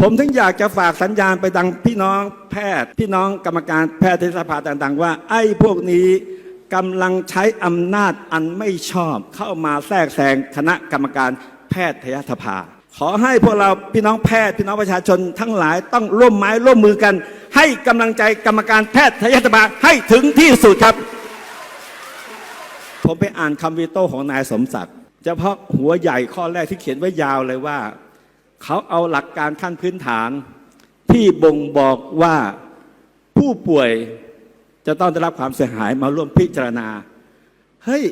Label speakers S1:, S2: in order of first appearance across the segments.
S1: ผมถึงอยากจะฝากสัญญาณไปดังพี่น้องแพทย์ พี่น้องกรรมการแพทยสภาต่างๆ ว่า ไอ้พวกนี้กำลังใช้อำนาจอันไม่ชอบ เข้ามาแทรกแซงคณะกรรมการแพทยสภา ขอให้พวกเราพี่น้องแพทย์ พี่น้องประชาชนทั้งหลายต้องร่วมไม้ร่วมมือกัน ให้กำลังใจกรรมการแพทยสภาให้ถึงที่สุดครับ ผมไปอ่านคำวีโต้ของนายสมศักดิ์เฉพาะหัวใหญ่ข้อแรกที่เขียนไว้ยาวเลยว่า เขาเอาหลักการขั้นพื้นฐาน ที่บ่งบอกว่าผู้ป่วยจะต้องได้รับความเสียหายมาร่วมพิจารณา เฮ้ย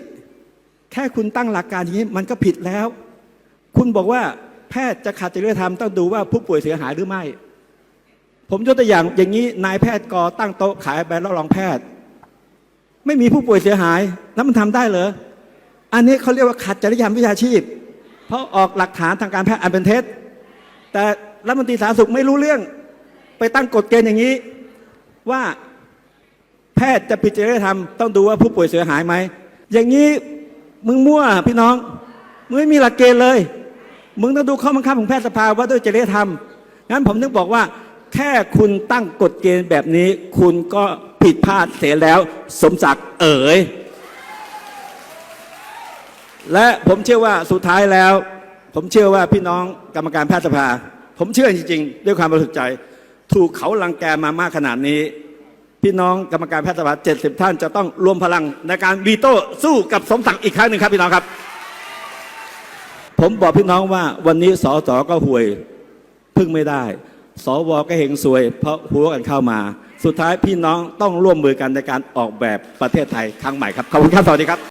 S1: แค่คุณตั้งหลักการอย่างนี้มันก็ผิดแล้ว คุณบอกว่าแพทย์จะขาดจริยธรรมต้องดูว่าผู้ป่วยเสียหายหรือไม่ ผมยกตัวอย่างอย่างนี้นายแพทย์กอตั้งโต๊ะขายใบรับรองแพทย์ ไม่มีผู้ป่วยเสียหาย แล้วมันทำได้เหรอ อันนี้เขาเรียกว่าขัดจริยธรรมวิชาชีพ เพราะออกหลักฐานทางการแพทย์อันเป็นเท็จ แต่รัฐมนตรีสาธารณสุขไม่รู้เรื่องไปตั้งกฎเกณฑ์อย่างนี้ ว่าแพทย์จะผิดจริยธรรมต้องดูว่าผู้ป่วยเสียหายไหม อย่างนี้มึงมั่วพี่น้อง มึงไม่มีหลักเกณฑ์เลย มึงต้องดูข้อบังคับของแพทยสภาว่าด้วยจริยธรรมงั้นผมนึกบอกว่า แค่คุณตั้งกฎเกณฑ์แบบนี้ คุณก็ผิดพลาดเสียแล้ว สมศักดิ์เอ๋ยและผมเชื่อว่าสุดท้ายแล้ว ผมเชื่อว่าพี่น้องกรรมการแพทยสภา ผมเชื่อจริงๆ ด้วยความบริสุทธิ์ใจ ถูกเขาลังแกมามากขนาดนี้ พี่น้องกรรมการแพทยสภา 70 ท่านจะต้องรวมพลังในการวีโต้สู้กับสมศักดิ์อีกครั้งหนึ่งครับพี่น้องครับ ผมบอกพี่น้องว่าวันนี้สสก็ห่วยพึ่งไม่ได้ สวก็เฮงซวย เพราะหัวกันเข้ามา สุดท้ายพี่น้องต้องร่วมมือกันในการออกแบบประเทศไทยครั้งใหม่ครับ ขอบคุณครับ สวัสดีครับ